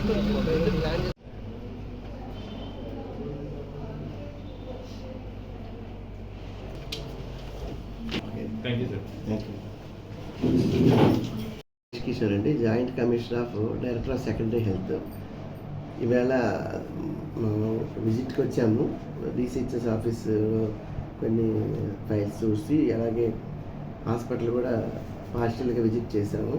Thank you sir thank you Kishore అండి joint commissioner of director of secondary health ఈవేళ మనం విజిట్కి వచ్చాము. DCHS office కొన్ని ఫైల్స్ చూసి అలాగే హాస్పిటల్ కూడా పార్షియల్గా విజిట్ చేశాము.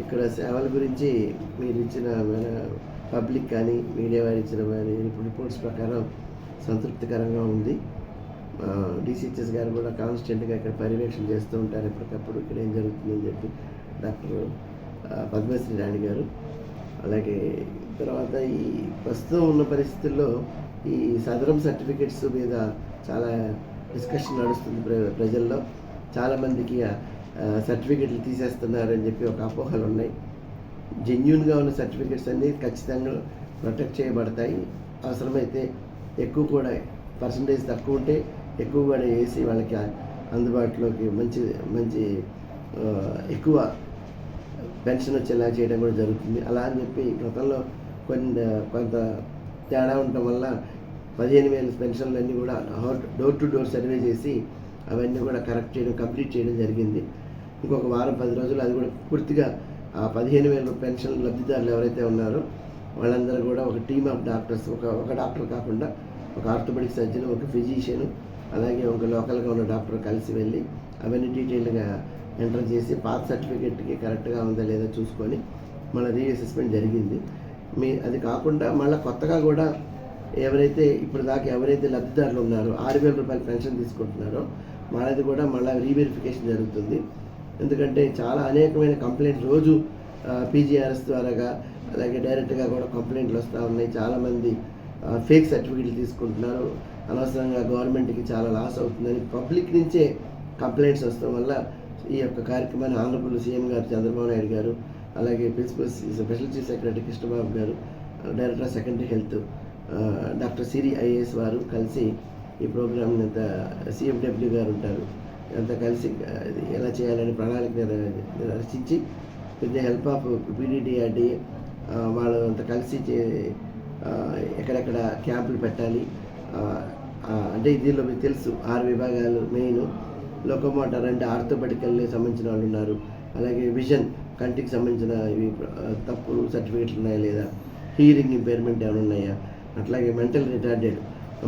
ఇక్కడ సేవల గురించి మీరు ఇచ్చిన మన పబ్లిక్ కానీ మీడియా వారు ఇచ్చిన రిపోర్ట్స్ ప్రకారం సంతృప్తికరంగా ఉంది. డిసిహెచ్ఎస్ గారు కూడా కాన్స్టెంట్గా ఇక్కడ పర్యవేక్షణ చేస్తూ ఉంటారు ఎప్పటికప్పుడు. ఇక్కడ ఏం జరుగుతుందని చెప్పి డాక్టర్ పద్మశ్రీ రాణి గారు. అలాగే తర్వాత ఈ ప్రస్తుతం ఉన్న పరిస్థితుల్లో ఈ సదరం సర్టిఫికెట్స్ మీద చాలా డిస్కషన్ నడుస్తుంది ప్ర- ప్రజల్లో. చాలామందికి సర్టిఫికెట్లు తీసేస్తున్నారని చెప్పి ఒక అపోహలు ఉన్నాయి. జెన్యున్గా ఉన్న సర్టిఫికెట్స్ అన్నీ ఖచ్చితంగా ప్రొటెక్ట్ చేయబడతాయి. అవసరమైతే ఎక్కువ కూడా పర్సంటేజ్ తక్కువ ఉంటే ఎక్కువ కూడా వేసి వాళ్ళకి అందుబాటులోకి మంచి మంచి ఎక్కువ పెన్షన్ వచ్చేలా చేయడం కూడా జరుగుతుంది. అలా అని చెప్పి గతంలో కొన్ని కొంత తేడా ఉండటం వల్ల పదిహేను వేల పెన్షన్లు అన్నీ కూడా డోర్ టు డోర్ సర్వే చేసి అవన్నీ కూడా కరెక్ట్ చేయడం కంప్లీట్ చేయడం జరిగింది. ఇంకొక వారం పది రోజులు అది కూడా పూర్తిగా ఆ పదిహేను వేల పెన్షన్ లబ్ధిదారులు ఎవరైతే ఉన్నారో వాళ్ళందరూ కూడా ఒక టీమ్ ఆఫ్ డాక్టర్స్ ఒక ఒక డాక్టర్ కాకుండా ఒక ఆర్థోపెడిక్ సర్జన్ ఒక ఫిజిషియన్ అలాగే ఒక లోకల్గా ఉన్న డాక్టర్ కలిసి వెళ్ళి అవన్నీ డీటెయిల్గా ఎంటర్ చేసి పాత సర్టిఫికేట్కి కరెక్ట్గా ఉందా లేదా చూసుకొని మళ్ళీ రీఅసెస్మెంట్ జరిగింది. మీ అది కాకుండా మళ్ళీ కొత్తగా కూడా ఎవరైతే ఇప్పుడు దాకా ఎవరైతే లబ్ధిదారులు ఉన్నారో ఆరు వేల రూపాయల పెన్షన్ తీసుకుంటున్నారో మనది కూడా మళ్ళీ రీవెరిఫికేషన్ జరుగుతుంది. ఎందుకంటే చాలా అనేకమైన కంప్లైంట్స్ రోజు పీజీఆర్ఎస్ ద్వారాగా అలాగే డైరెక్ట్గా కూడా కంప్లైంట్లు వస్తూ ఉన్నాయి. చాలామంది ఫేక్ సర్టిఫికెట్లు తీసుకుంటున్నారు. అనవసరంగా గవర్నమెంట్కి చాలా లాస్ అవుతుందని పబ్లిక్ నుంచే కంప్లైంట్స్ వస్తాం వల్ల ఈ యొక్క కార్యక్రమాన్ని ఆంధ్రప్రదేశ్ సీఎం గారు చంద్రబాబు నాయుడు గారు అలాగే principal special chief secretary Krishnababu గారు director of secondary health doctor Siri IAS వారు కలిసి ఈ ప్రోగ్రామ్ అంత సిఎండబ్ల్యూ గారు ఉంటారు. అంతా కలిసి ఎలా చేయాలని ప్రణాళిక రచించి విత్ ద హెల్ప్ ఆఫ్ పీడీడీఆర్డి వాళ్ళు అంతా కలిసి చే- ఎక్కడెక్కడ క్యాంపులు పెట్టాలి. అంటే దీనిలో మీకు తెలుసు ఆరు విభాగాలు మెయిన్. లోకోమోటర్ అంటే ఆర్థోపెడికల్ సంబంధించిన వాళ్ళు ఉన్నారు. అలాగే విజన్ కంటికి సంబంధించిన ఇవి తప్పులు సర్టిఫికేట్లు ఉన్నాయా లేదా? హీరింగ్ ఇంపైర్మెంట్ ఏమైనా ఉన్నాయా? అట్లాగే మెంటల్ రిటార్డెడ్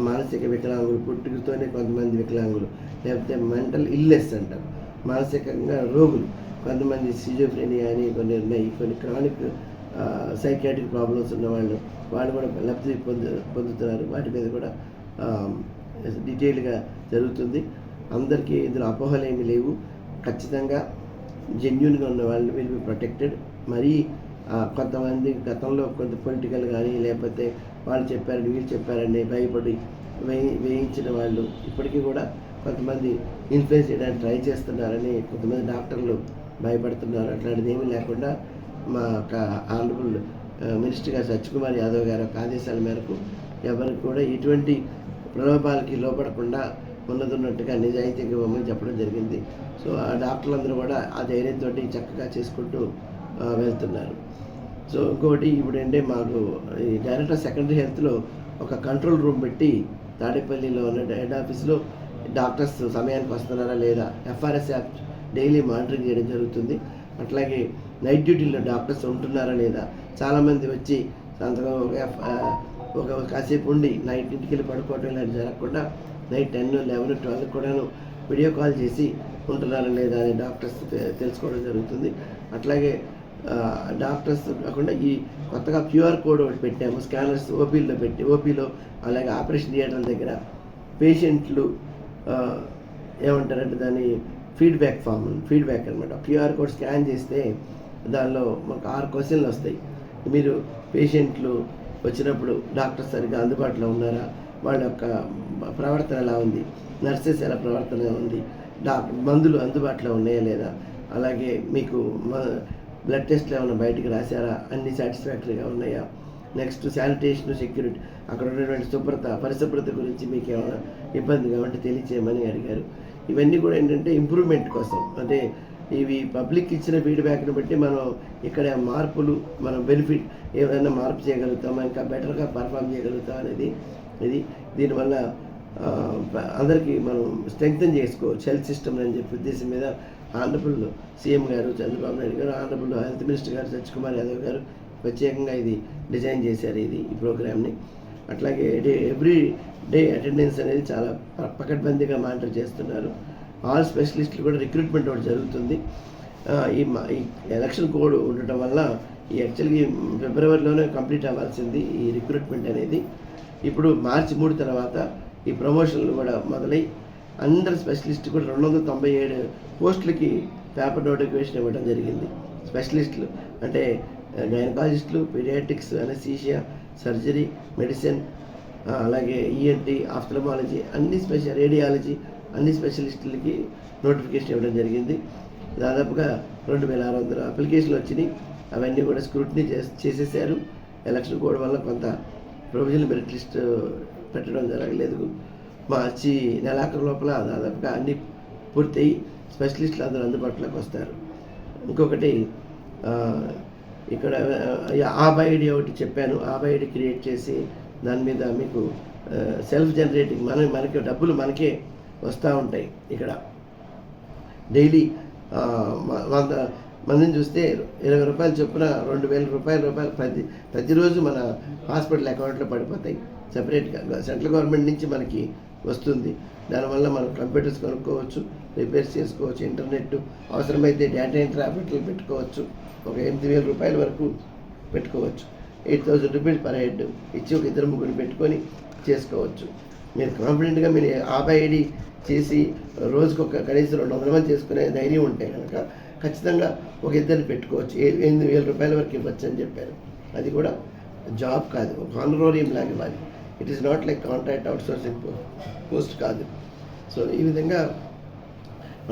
మానసిక వికలాంగులు పుట్టుకతోనే కొంతమంది వికలాంగులు లేకపోతే మెంటల్ ఇల్లెస్ అంటారు. మానసికంగా రోగులు కొంతమంది సిజోఫ్రెనియా అని కొన్ని ఉన్నాయి. కొన్ని క్రానిక్ సైకాటిక్ ప్రాబ్లమ్స్ ఉన్న వాళ్ళు వాళ్ళు కూడా లబ్ధి పొందు పొందుతున్నారు. వాటి మీద కూడా డీటెయిల్గా జరుగుతుంది. అందరికీ ఇందులో అపోహలు ఏమీ లేవు. ఖచ్చితంగా జెన్యున్గా ఉన్న వాళ్ళు విల్ బి ప్రొటెక్టెడ్ మరీ కొంతమంది గతంలో కొంత పొలిటికల్ కానీ లేకపోతే వాళ్ళు చెప్పారని వీళ్ళు చెప్పారని భయపడి వేయి వేయించిన వాళ్ళు. ఇప్పటికీ కూడా కొంతమంది ఇన్ఫ్లుయెన్స్ చేయడానికి ట్రై చేస్తున్నారని కొంతమంది డాక్టర్లు భయపడుతున్నారు. అట్లాంటిది ఏమీ లేకుండా మా యొక్క ఆనరబుల్ మినిస్టర్ గారు సత్యకుమార్ యాదవ్ గారి యొక్క ఆదేశాల మేరకు ఎవరికి కూడా ఎటువంటి ప్రలోభాలకి లోపడకుండా ఉన్నదున్నట్టుగా నిజాయితీగా ఇవ్వమని చెప్పడం జరిగింది. సో ఆ డాక్టర్లందరూ కూడా ఆ ధైర్యంతో చక్కగా చేసుకుంటూ వెళ్తున్నారు. సో ఇంకోటి ఇప్పుడు మాకు ఈ డైరెక్టర్ సెకండరీ హెల్త్లో ఒక కంట్రోల్ రూమ్ పెట్టి తాడేపల్లిలో ఉన్న హెడ్ ఆఫీస్లో డాక్టర్స్ సమయానికి వస్తున్నారా లేదా ఎఫ్ఆర్ఎస్ యాప్ డైలీ మానిటరింగ్ చేయడం జరుగుతుంది. అట్లాగే నైట్ డ్యూటీలో డాక్టర్స్ ఉంటున్నారా లేదా చాలామంది వచ్చి సంతకం ఒక ఒక కాసేపు ఉండి నైట్ ఇంటికి వెళ్ళి పడుకోవటం ఇలాంటి జరగకుండా నైట్ టెన్ లెవెన్ ట్వెల్వ్ కూడాను వీడియో కాల్ చేసి ఉంటున్నారా లేదా అని డాక్టర్స్ తె- తెలుసుకోవడం జరుగుతుంది. అట్లాగే డాక్టర్స్ కాకుండా ఈ కొత్తగా క్యూఆర్ కోడ్ ఒకటి పెట్టాము స్కానర్స్ ఓపీలో పెట్టి ఓపీలో అలాగే ఆపరేషన్ థియేటర్ల దగ్గర పేషెంట్లు ఏమంటారంటే దాని ఫీడ్బ్యాక్ ఫామ్ ఫీడ్బ్యాక్ అనమాట క్యూఆర్ కోడ్ స్కాన్ చేస్తే దానిలో మాకు ఆరు క్వశ్చన్లు వస్తాయి. మీరు పేషెంట్లు వచ్చినప్పుడు డాక్టర్ సరిగ్గా అందుబాటులో ఉన్నారా? వాళ్ళ యొక్క ప్రవర్తన ఎలా ఉంది? నర్సెస్ ఎలా ప్రవర్తన ఉంది? డాక్టర్ మందులు అందుబాటులో ఉన్నాయా లేదా? అలాగే మీకు బ్లడ్ టెస్ట్లు ఏమైనా బయటికి రాశారా? అన్ని సాటిస్ఫాక్టరీగా ఉన్నాయా? నెక్స్ట్ శానిటేషన్ సెక్యూరిటీ అక్కడ ఉన్నటువంటి శుభ్రత పరిశుభ్రత గురించి మీకు ఏమైనా ఇబ్బందిగా ఉంటే తెలియచేయమని అడిగారు. ఇవన్నీ కూడా ఏంటంటే ఇంప్రూవ్మెంట్ కోసం. అంటే ఇవి పబ్లిక్ ఇచ్చిన ఫీడ్బ్యాక్ని బట్టి మనం ఇక్కడ మార్పులు మనం బెనిఫిట్ ఏమైనా మార్పు చేయగలుగుతాం ఇంకా బెటర్గా పర్ఫామ్ చేయగలుగుతాం అనేది ఇది. దీనివల్ల అందరికీ మనం స్ట్రెంగ్తన్ చేసుకోవచ్చు. హెల్త్ సిస్టమ్ అని చెప్పి ఉద్దేశం మీద ఆనరబుల్ సీఎం గారు చంద్రబాబు నాయుడు గారు ఆనరబుల్ హెల్త్ మినిస్టర్ గారు సత్యకుమార్ యాదవ్ గారు ప్రత్యేకంగా ఇది డిజైన్ చేశారు ఇది ఈ ప్రోగ్రామ్ని. అట్లాగే డే ఎవ్రీ డే అటెండెన్స్ అనేది చాలా పకడ్బందీగా మానిటర్ చేస్తున్నారు. ఆల్ స్పెషలిస్టులు కూడా రిక్రూట్మెంట్ ఒకటి జరుగుతుంది. ఈ ఈ ఎలక్షన్ కోడ్ ఉండటం వల్ల ఈ యాక్చువల్గా ఈ ఫిబ్రవరిలోనే కంప్లీట్ అవ్వాల్సింది ఈ రిక్రూట్మెంట్ అనేది. ఇప్పుడు మార్చి మూడు తర్వాత ఈ ప్రమోషన్లు కూడా మొదలై అందరు స్పెషలిస్ట్ కూడా రెండు వందల తొంభై ఏడు పోస్టులకి పేపర్ నోటిఫికేషన్ ఇవ్వడం జరిగింది. స్పెషలిస్టులు అంటే గైనకాలజిస్టులు పీడియాటిక్స్ అనసీషియా సర్జరీ మెడిసిన్ అలాగే ఈఎన్టీ ఆఫ్థలమాలజీ అన్ని స్పెషల్ రేడియాలజీ అన్ని స్పెషలిస్టులకి నోటిఫికేషన్ ఇవ్వడం జరిగింది. దాదాపుగా రెండు వేల ఆరు వందల అప్లికేషన్లు వచ్చినాయి. అవన్నీ కూడా స్క్రూటినీ చేసేసారు. ఎలక్షన్ కోడ్ వల్ల కొంత ప్రొవిజనల్ మెరిట్ లిస్ట్ పెట్టడం జరగలేదు. మార్చి నెలాఖరు లోపల దాదాపుగా అన్ని పూర్తయి స్పెషలిస్టులు అందరూ అందుబాటులోకి వస్తారు. ఇంకొకటి ఇక్కడ ఆబా ఒకటి చెప్పాను. ఆబా క్రియేట్ చేసి దాని మీద మీకు సెల్ఫ్ జనరేటింగ్ మన మనకి డబ్బులు మనకే వస్తూ ఉంటాయి ఇక్కడ. డైలీ వంద మందిని చూస్తే ఇరవై రూపాయలు చొప్పున రెండు వేల రూపాయల రూపాయలు ప్రతి ప్రతిరోజు మన హాస్పిటల్ అకౌంట్లో పడిపోతాయి. సపరేట్గా సెంట్రల్ గవర్నమెంట్ నుంచి మనకి వస్తుంది. దానివల్ల మనం కంప్యూటర్స్ కొనుక్కోవచ్చు రిపేర్స్ చేసుకోవచ్చు ఇంటర్నెట్ అవసరమైతే డేటా ఎంట్రీ ఆపరేటర్లు పెట్టుకోవచ్చు. ఒక ఎనిమిది వేల రూపాయల వరకు పెట్టుకోవచ్చు. Eight thousand rupees per head ఇచ్చి ఒక ఇద్దరు ముగ్గురు పెట్టుకొని చేసుకోవచ్చు. మీరు కాన్ఫిడెంట్గా మీరు ఆపై ఐడి చేసి రోజుకు ఒక కనీసం రెండు వందల మంది చేసుకునే ధైర్యం ఉంటే కనుక ఖచ్చితంగా ఒక ఇద్దరిని పెట్టుకోవచ్చు. ఏ- ఎనిమిది వేల రూపాయల వరకు ఇవ్వచ్చు అని చెప్పారు. అది కూడా జాబ్ కాదు ఒక ఆనరోరియం లాగా ఇవ్వాలి it is not like contract outsourcing post కాదు. సో ఈ విధంగా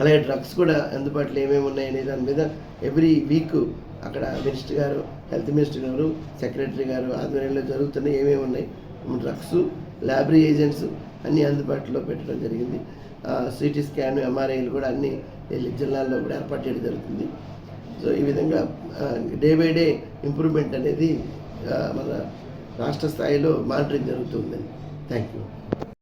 అలాగే డ్రగ్స్ కూడా అందుబాటులో ఏమేమి ఉన్నాయనే దాని మీద ఎవ్రీ వీక్ అక్కడ minister garu health minister garu secretary garu ఆధ్వర్యంలో జరుగుతున్నాయి ఏమేమి ఉన్నాయి డ్రగ్స్ ల్యాబరీ ఏజెంట్స్ అన్నీ అందుబాటులో పెట్టడం జరిగింది. సిటీ స్కాన్ ఎంఆర్ఐలు కూడా అన్ని జిల్లాల్లో కూడా ఏర్పాటు చేయడం జరుగుతుంది. సో ఈ విధంగా డే బై డే ఇంప్రూవ్మెంట్ అనేది మన రాష్ట్ర స్థాయిలో మానిటరింగ్ జరుగుతుందండి థ్యాంక్ యూ